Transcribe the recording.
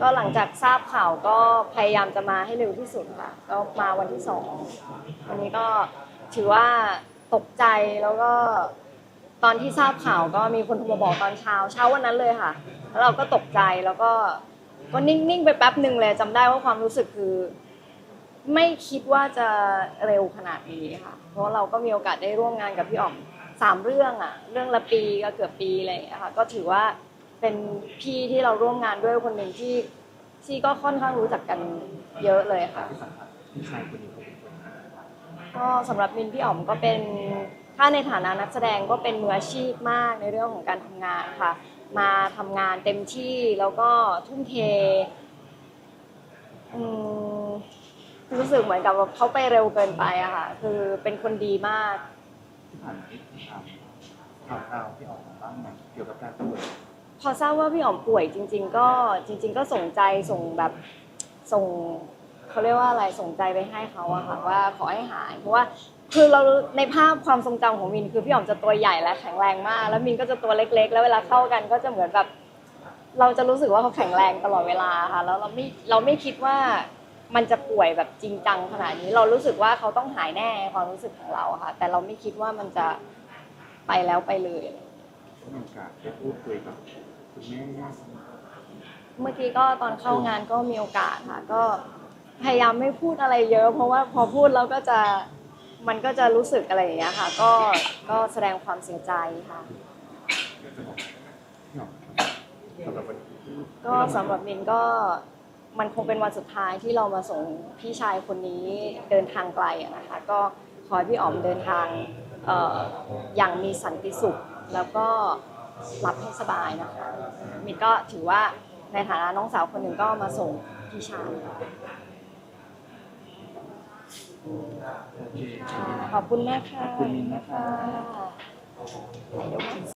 ก็หลังจากทราบข่าวก็พยายามจะมาให้เร็วที่สุดค่ะ ก็มาวันที่สองวันนี้ก็ถือว่าตกใจแล้วก็ตอนที่ทราบข่าวก็มีคนโทรมาบอกตอนเช้าเช้าวันนั้นเลยค่ะ แล้วเราก็ตกใจแล้วก็ก็นิ่งๆไปแป๊บหนึ่งเลยจำได้ว่าความรู้สึกคือ ไม่คิดว่าจะเร็วขนาดนี้ค่ะ เพราะเราก็มีโอกาสได้ร่วมงานกับพี่อ๋อมสามเรื่องอะเรื่องละปีก็เกือบปีอะไรอย่างเงี้ยค่ะ ก็ถือว่า เป็นพี่ที่เราร่วมงานด้วยคนหนึ่งที่ที่ก็ค่อนข้างรู้จักกันเยอะเลยค่ะ ที่สัมผัสพี่ชายคนนี้เขาเป็นคนก็สำหรับมินพี่อ๋อมก็เป็นถ้าในฐานะนักแสดงก็เป็นมืออาชีพมากในเรื่องของการทำงานค่ะ มาทำงานเต็มที่แล้วก็ทุ่มเทอืมรู้สึกเหมือนกับว่าเขาไปเร็วเกินไปอะค่ะ คือเป็นคนดีมาก ที่ผ่านมาที่ทำข่าวคราวที่ออกมาบ้างไหมเกี่ยวกับการป่วย พอทราบว่าพี่อ๋อมป่วยจริง ๆ ก็จริง ๆ ก็ส่งใจส่งแบบส่งเขาเรียกว่าอะไรส่งใจไปให้เขาอะค่ะว่าขอให้หายเพราะว่าคือเราในภาพความทรงจำของมินคือพี่อ๋อมจะตัวใหญ่และแข็งแรงมาก แล้วมินก็จะตัวเล็ก ๆ แล้วเวลาเข้ากันก็จะเหมือนแบบ เราจะรู้สึกว่าเขาแข็งแรงตลอดเวลาค่ะ แล้วเราไม่เราไม่คิดว่ามันจะป่วยแบบจริงจังขนาดนี้ เรารู้สึกว่าเขาต้องหายแน่ความรู้สึกของเราค่ะ แต่เราไม่คิดว่ามันจะไปแล้วไปเลย มีโอกาสได้พูดคุยกับคุณแม่เมื่อกี้ก็ตอนเข้างานก็มีโอกาสค่ะ ก็พยายามไม่พูดอะไรเยอะ เพราะว่าพอพูดแล้วก็จะมันก็จะรู้สึกอะไรอย่างเงี้ยค่ะ ก็ก็แสดงความเสียใจค่ะอยากจะบอกพี่หอมสำหรับวันนี้ก็สำหรับมินก็มันคงเป็นวันสุดท้ายที่เรามาส่งพี่ชายคนนี้เดินทางไกลอะนะคะ ก็ขอให้พี่อ๋อมเดินทางเอ่ออย่างมีสันติสุข แล้วก็รับให้สบายนะคะมินก็ถือว่าในฐานะน้องสาวคนหนึ่งก็มาส่งพี่ชายโอเคขอบคุณมากค่ะขอบคุณมินนะคะเดี๋ยวมา